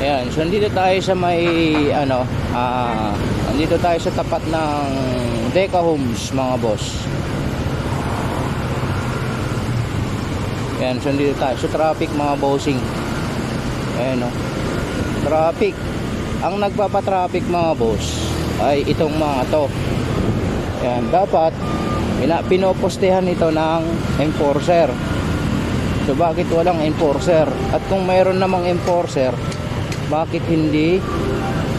Ayan, so nandito tayo sa may ano, ah, nandito tayo sa tapat ng Deca Homes mga boss. Ayan, so nandito tayo sa traffic mga bossing. Ayan o. Traffic. Ang nagpapatraffic mga boss ay itong mga to. Ayan, dapat pina, pinopostehan ito ng enforcer. So bakit walang enforcer? At kung mayroon namang enforcer, bakit hindi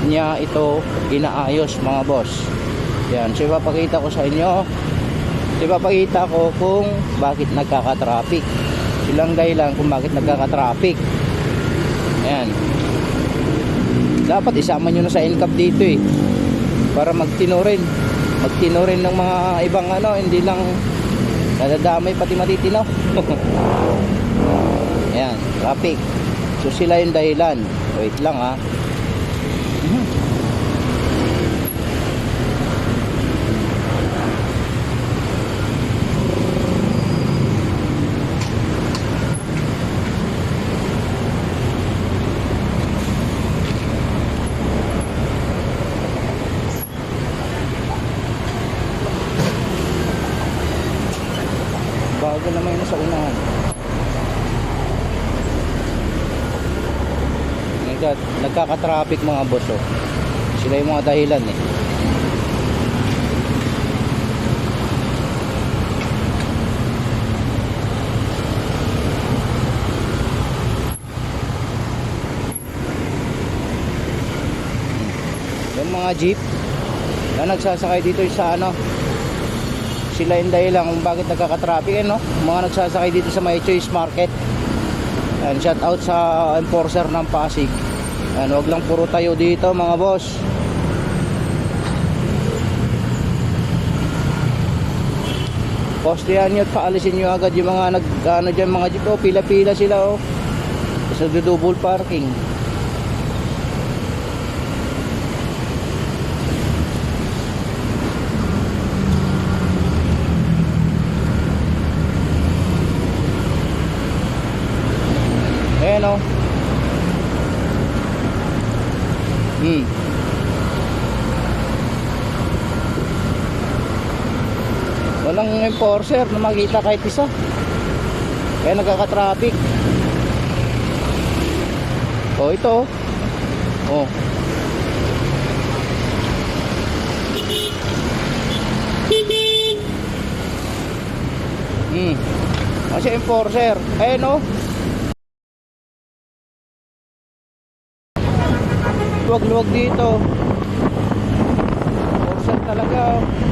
niya ito inaayos mga boss? Yan, so ipapakita ko sa inyo. Ipapakita ko kung bakit nagkaka-traffic. Silang dahilan kung bakit nagkaka-traffic. Yan. Dapat isama nyo na sa income dito eh. Para magtino rin. Magtino rin ng mga ibang ano, hindi lang nadadamay pati matitino. Yan, traffic. So sila yung dahilan. Wait lang ha. Bago naman yun sa unahan. Nagka, nagkaka-traffic mga boss oh. Sila yung mga dahilan eh. Yung mga jeep na nagsasakay dito sa ano sila yung dahilan kung bakit nagkaka-traffic eh, no? mga nagsasakay dito sa may choice market and shout out sa enforcer ng Pasig and wag lang puro tayo dito mga boss. Postehan nyo at paalisin nyo agad yung mga nag ano dyan mga jeep. Oh, pila-pila sila oh. Sa double parking. Ayan o. Hmm. Walang enforcer na makita kahit isa. Kaya nagkaka-traffic. O ito. Oh. Hmm. Kasi enforcer. Ayan o. luwag-luwag dito. Portion talaga. oh.